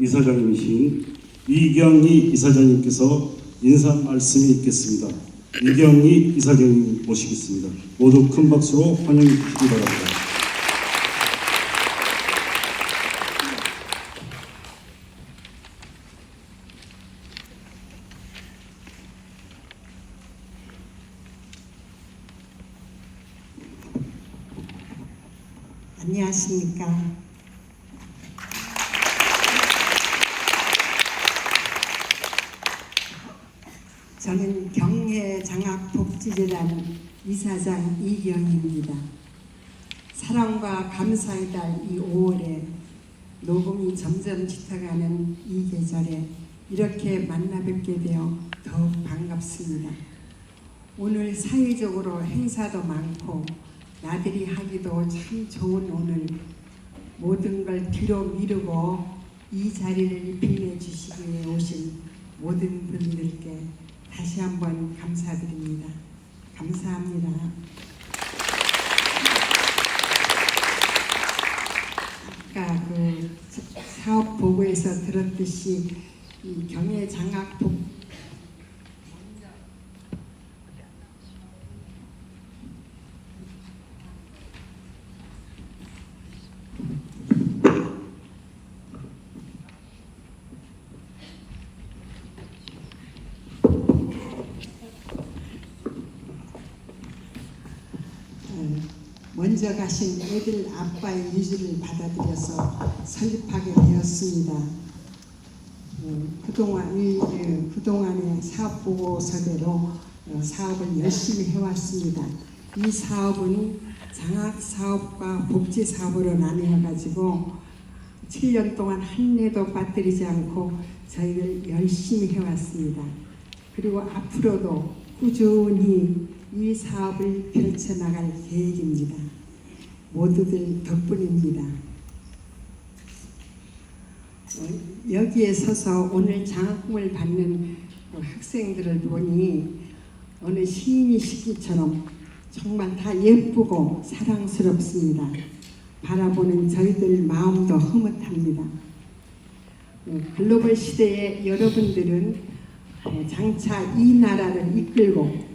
이사장님이신 이경희 이사장님께서 인사 말씀이 있겠습니다. 이경희 이사장님 모시겠습니다. 모두 큰 박수로 환영해 주시기 바랍니다. 안녕하십니까. 저는 경례 장학복지재단 이사장 이경입니다. 사랑과 감사의 달 이 5월에 녹음이 점점 짙어가는 이 계절에 이렇게 만나 뵙게 되어 더욱 반갑습니다. 오늘 사회적으로 행사도 많고 나들이 하기도 참 좋은 오늘 모든 걸 뒤로 미루고 이 자리를 빛내 주시기 위해 오신 모든 분들께 다시 한번 감사드립니다. 감사합니다. 아까 그 사업 보고에서 들었듯이 이 경의 장학 복 어, 먼저 가신 애들 아빠의 유지를 받아들여서 설립하게 되었습니다. 어, 그동안 이 어, 그동안의 사업 보고서대로 어, 사업을 열심히 해왔습니다. 이 사업은 장학 사업과 복지 사업으로 나뉘어 가지고 7년 동안 한 해도 빠뜨리지 않고 저희들 열심히 해왔습니다. 그리고 앞으로도 꾸준히 이 사업을 펼쳐나갈 계획입니다. 모두들 덕분입니다. 어, 여기에 서서 오늘 장학금을 받는 그 학생들을 보니 어느 시인이 시기처럼 정말 다 예쁘고 사랑스럽습니다. 바라보는 저희들 마음도 흐뭇합니다. 어, 글로벌 시대에 여러분들은 어, 장차 이 나라를 이끌고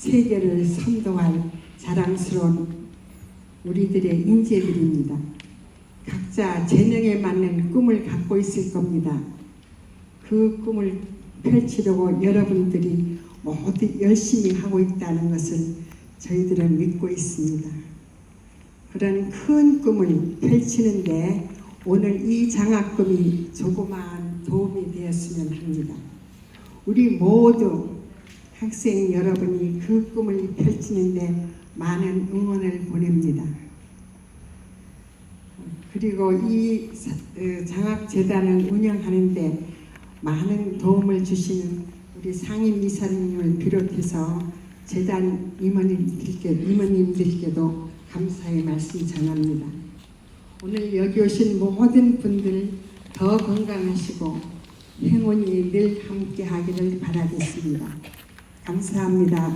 세계를 선도할 자랑스러운 우리들의 인재들입니다. 각자 재능에 맞는 꿈을 갖고 있을 겁니다. 그 꿈을 펼치려고 여러분들이 모두 열심히 하고 있다는 것을 저희들은 믿고 있습니다. 그런 큰 꿈을 펼치는데 오늘 이 장학금이 조그마한 도움이 되었으면 합니다. 우리 모두 학생 여러분이 그 꿈을 펼치는데 많은 응원을 보냅니다. 그리고 이 사- 어, 장학재단을 운영하는데 많은 도움을 주시는 우리 상임 이사님을 비롯해서 재단 임원님들께, 임원님들께도 감사의 말씀 전합니다. 오늘 여기 오신 모든 분들 더 건강하시고 행운이 늘 함께 하기를 바라겠습니다. 감사합니다.